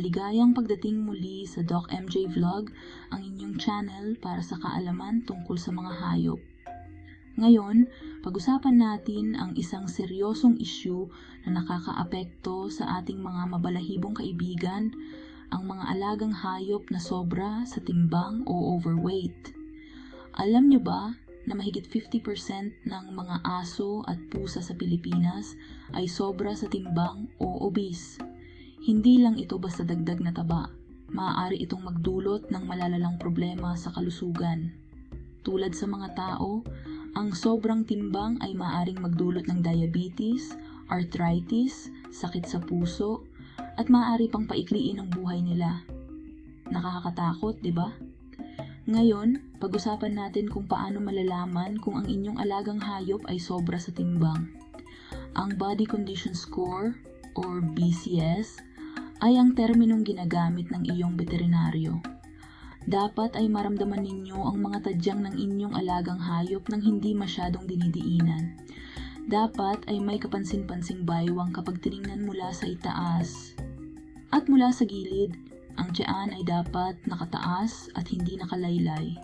Maligayang pagdating muli sa Doc MJ Vlog, ang inyong channel para sa kaalaman tungkol sa mga hayop. Ngayon, pag-usapan natin ang isang seryosong issue na nakakaapekto sa ating mga mabalahibong kaibigan, ang mga alagang hayop na sobra sa timbang o overweight. Alam nyo ba na mahigit 50% ng mga aso at pusa sa Pilipinas ay sobra sa timbang o obese? Hindi lang ito basta dagdag na taba. Maaari itong magdulot ng malalalang problema sa kalusugan. Tulad sa mga tao, ang sobrang timbang ay maaaring magdulot ng diabetes, arthritis, sakit sa puso, at maaari pang paikliin ang buhay nila. Nakakatakot, di ba? Ngayon, pag-usapan natin kung paano malalaman kung ang inyong alagang hayop ay sobra sa timbang. Ang Body Condition Score or BCS ay ang terminong ginagamit ng iyong veterinaryo. Dapat ay maramdaman ninyo ang mga tadyang ng inyong alagang hayop nang hindi masyadong dinidiinan. Dapat ay may kapansin-pansing baywang kapag tiningnan mula sa itaas. At mula sa gilid, ang tiyan ay dapat nakataas at hindi nakalaylay.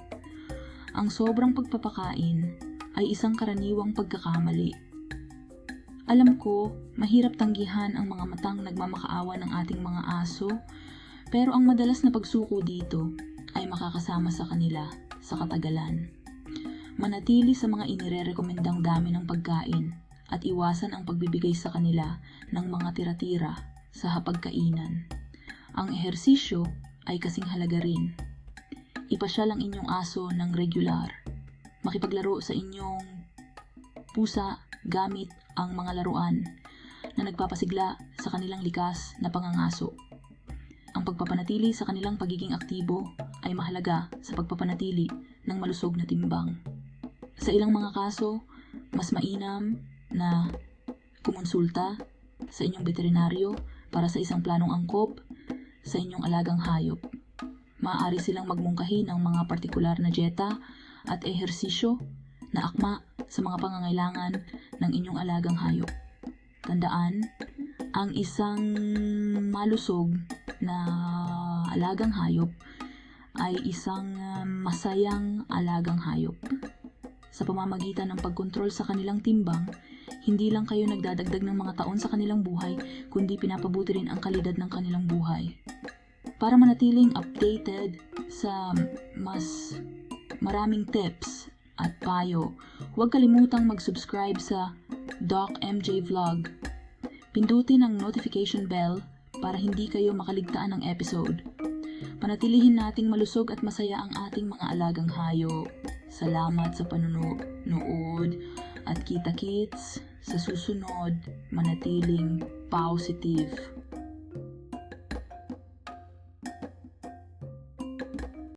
Ang sobrang pagpapakain ay isang karaniwang pagkakamali alam ko, mahirap tanggihan ang mga matang nagmamakaawa ng ating mga aso, pero ang madalas na pagsuko dito ay makakasama sa kanila sa katagalan. Manatili sa mga inirerekomendang dami ng pagkain at iwasan ang pagbibigay sa kanila ng mga tira-tira sa hapagkainan. Ang ehersisyo ay kasing halaga rin. Ipasyal ang inyong aso ng regular. Makipaglaro sa inyong pusa gamit ang mga laruan na nagpapasigla sa kanilang likas na pangangaso. Ang pagpapanatili sa kanilang pagiging aktibo ay mahalaga sa pagpapanatili ng malusog na timbang. Sa ilang mga kaso, mas mainam na kumonsulta sa inyong veterinaryo para sa isang planong angkop sa inyong alagang hayop. Maaari silang magmungkahi ng mga partikular na dieta at ehersisyo na akma sa mga pangangailangan ng inyong alagang hayop. Tandaan, ang isang malusog na alagang hayop ay isang masayang alagang hayop. Sa pamamagitan ng pagkontrol sa kanilang timbang, hindi lang kayo nagdadagdag ng mga taon sa kanilang buhay, kundi pinapabuti rin ang kalidad ng kanilang buhay. Para manatiling updated sa mas maraming tips at payo, huwag kalimutang mag-subscribe sa Doc MJ Vlog. Pindutin ang notification bell para hindi kayo makaligtaan ng episode. Panatilihin nating malusog at masaya ang ating mga alagang hayop. Salamat sa panunood at kita-kits sa susunod manatiling positive.